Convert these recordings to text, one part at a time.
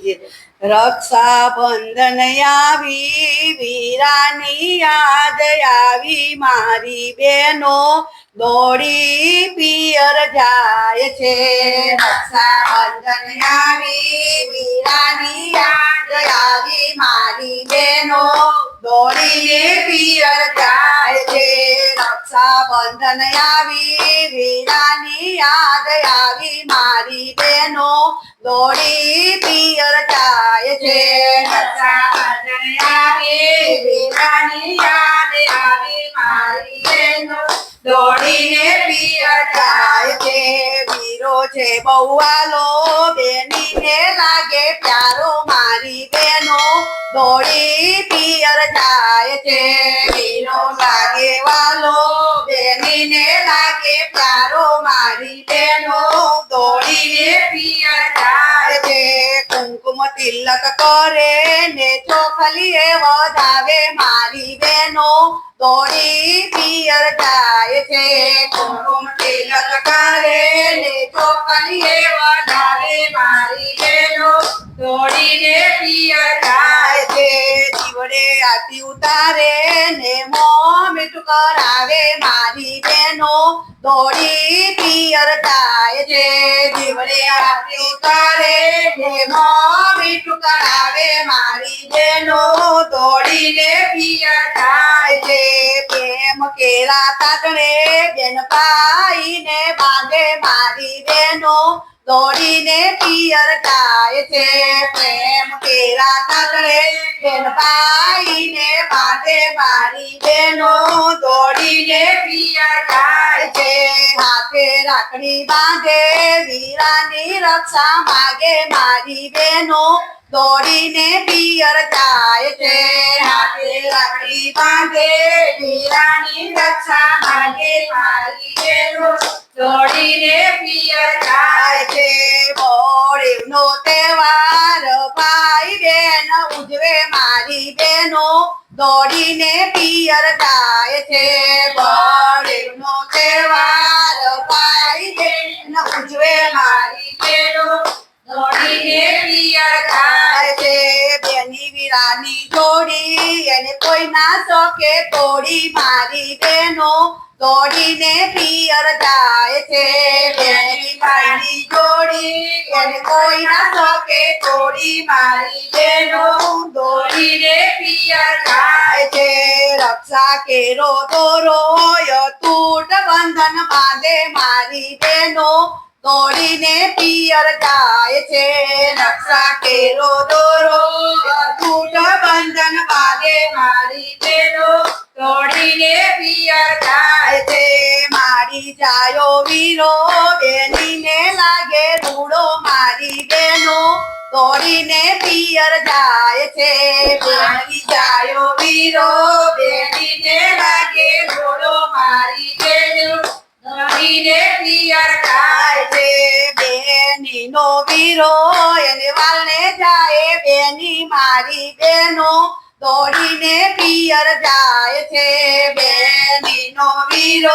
જય. રક્ષાબંધન આવી, વીરાની યાદ આવી, મારી બેનો દોડી પિયર જાય છે રક્ષાબંધન આવી, વીરાની યાદ આવી, મારી બેનો દોડી રક્ષાબંધન આવી વીરાની યાદ આવી મારી બેનો દોડી પિયર જાય છે. રક્ષાબંધન આવી વીરાની યાદ આવી મારી બેનો દોડીને પિયર જાય છે. વીરો છે બહુઆલો બેનીને લાગે પ્યારો મારી બેનો દોડી પિયર જાય છે. વીરો લાગે વાલો પ્યારો મારી બેનો દોડીને પિયર જાય છે. કુમકુમ તિલક કરે ને ચોખલીએ વધાવે. મારી બેનો દોડી પિયર જાય છે. કુંકુમ તિલક કરે ને ચોખલીએ વધાવે. મારી બેનો દોડીને પિયર જાય જીવડે આરતી ઉતારે ને મોં મીઠું કરાવે. મારી બેનો દોડી પિયર થાય છે. જીવડે આરતી ઉતારે ને મોં મીઠું કરાવે. મારી બેનો દોડીને પિયર જાય છે. પ્રેમ કેરા તાતણે બેન પાઈને બાંધે. મારી બેનો દોડીને પિયર ગાય છે, પ્રેમ કેરા કાકડે બેન પાઈને બાંધે મારી બેનો દોડીને પિયર ગાય છે, હાથે રાખડી બાંધે, વીરાની રક્ષા માગે મારી બેનો દોડીને પિયર ગાય છે, હાથે રાખડી બાંધે, વીરાની રક્ષા માગે મારી બેનો દોડીને પિયર બેનો દોડીને પિયર જાય છે. બોળીનો તહેવાર ભાઈ ન ઉજવે મારી બેનો દોડીને પિયર જાય છે. બેની વીરાની જોડી એને કોઈ ના શકે. તોડી મારી બેનો દોડીને પિયર જાય છે. બેની ભાઈની જોડી એને કોઈ ના શકે તોડી મારી બેનો દોડીને પિયર જાય છે, રક્ષા કેરો દોરો તૂટ બંધન બાંધે મારી બેનો દોડીને પિયર જાય છે, રક્ષા કેરો દોરો અતૂટ બંધન બાંધે મારી બેનો જાયો વીરો, બેનીને લાગે રૂડો મારી બેનો. દોડીને પિયર જાય છે બેની જાયો વીરો, બેનીને લાગે રૂડો મારી બેનો. દોડીને પિયર જાય છે, બેનીનો વીરો. એને વાલને જાય બેની મારી બેનો. દોડીને પિયર જાય છે બેનીનો વીરો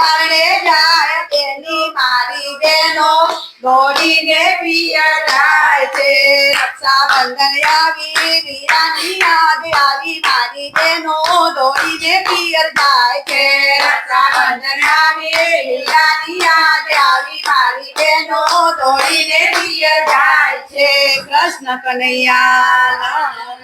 વાલને જાય તેની મારી બેનો દોડીને પિયર જાય છે રક્ષાબંધન આવી વીરાની યાદ આવી, મારી બેનો દોડીને પિયર જાય છે રક્ષાબંધન આવી વીરાની યાદ આવી, મારી બેનો દોડીને પિયર જાય છે કૃષ્ણ કનૈયા